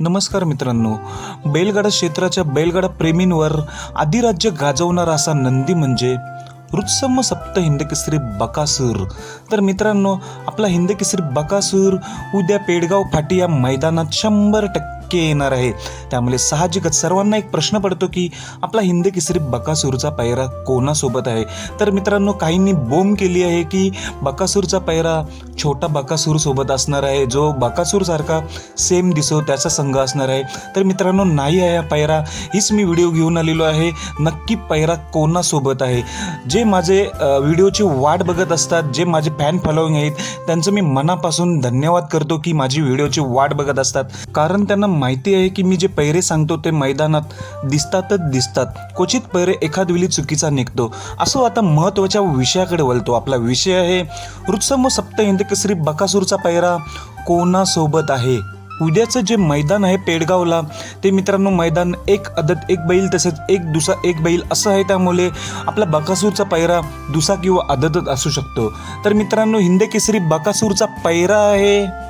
नमस्कार मित्रांनो बैलगाडा क्षेत्राच्या बैलगाडा प्रेमींवर आदिराज्य गाजवणारा असा नंदी म्हणजे रुत्सम सप्त हिंदकेसरी बकासूर. तर मित्रांनो आपला हिंदकेसरी बकासूर उद्या पेडगाव फाटी या मैदानात शंभर टक्के येणार आहे. त्यामुळे साहजिकच सर्वांना एक प्रश्न पडतो की आपला हिंदकेसरी बकासूरचा पैरा कोणासोबत आहे? तर मित्रांनो काहींनी बोंब केली आहे की बकासूरचा पैरा छोटा बकासूर सोबत असणार आहे जो बकासूरसारखा सेम दिसो त्याचा संघ असणार आहे. तर मित्रांनो नाही आहे हा पैरा हीच मी व्हिडिओ घेऊन आलेलो आहे. नक्की पैरा कोणासोबत आहे? जे माझे व्हिडिओची वाट बघत असतात जे माझे फॅन फॉलोईंग आहेत त्यांचं मी मनापासून धन्यवाद करतो की माझी व्हिडिओची वाट बघत असतात. कारण त्यांना माहिती आहे की मी जे पैरे सांगतो ते मैदानात दिसतातच दिसतात. क्वचित पैरे एखाद वेळी चुकीचा निघतो. असो आता महत्त्वाच्या विषयाकडे वळतो. आपला विषय आहे रुत्सम सप्त हिंदकेसरी बकासूरचा पैरा कोणासोबत आहे? उद्याचं जे मैदान आहे पेडगावला ते मित्रांनो मैदान एक अदत एक बैल तसेच एक दुसा एक बैल असं आहे त्यामुळे आपला बकासूरचा पैरा दुसा किंवा अदतच असू शकतो. तर मित्रांनो हिंदकेसरी बकासूरचा पैरा आहे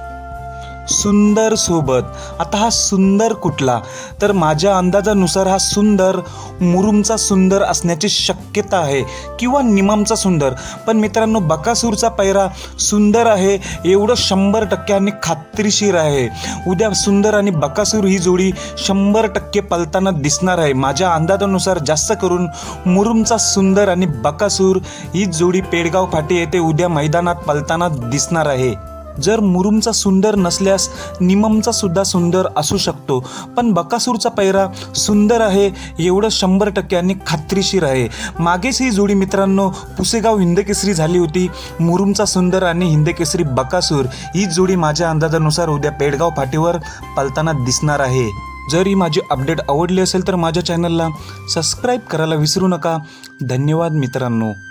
सुंदर सोबत. आता हा सुंदर कुठला? तर माझ्या अंदाजानुसार हा सुंदर मुरुमचा सुंदर असण्याची शक्यता आहे किंवा निमामचा सुंदर. पण मित्रांनो बकासूरचा पैरा सुंदर आहे एवढं शंभर टक्के आणि खात्रीशीर आहे. उद्या सुंदर आणि बकासूर ही जोडी शंभर टक्के पलताना दिसणार आहे. माझ्या अंदाजानुसार जास्त करून मुरुमचा सुंदर आणि बकासूर ही जोडी पेडगाव फाटी येथे उद्या मैदानात पलताना दिसणार आहे. जर मुरुमचा सुंदर नसल्यास निममचा सुद्धा सुंदर असू शकतो. पण बकासूरचा पैरा सुंदर आहे एवढं शंभर टक्के आणि खात्रीशीर आहे. मागेच ही जोडी मित्रांनो पुसेगाव हिंदकेसरी झाली होती. मुरुमचा सुंदर आणि हिंदकेसरी बकासूर ही जोडी माझ्या अंदाजानुसार उद्या पेडगाव फाटीवर पलताना दिसणार आहे. जर ही माझी अपडेट आवडली असेल तर माझ्या चॅनलला सबस्क्राईब करायला विसरू नका. धन्यवाद मित्रांनो.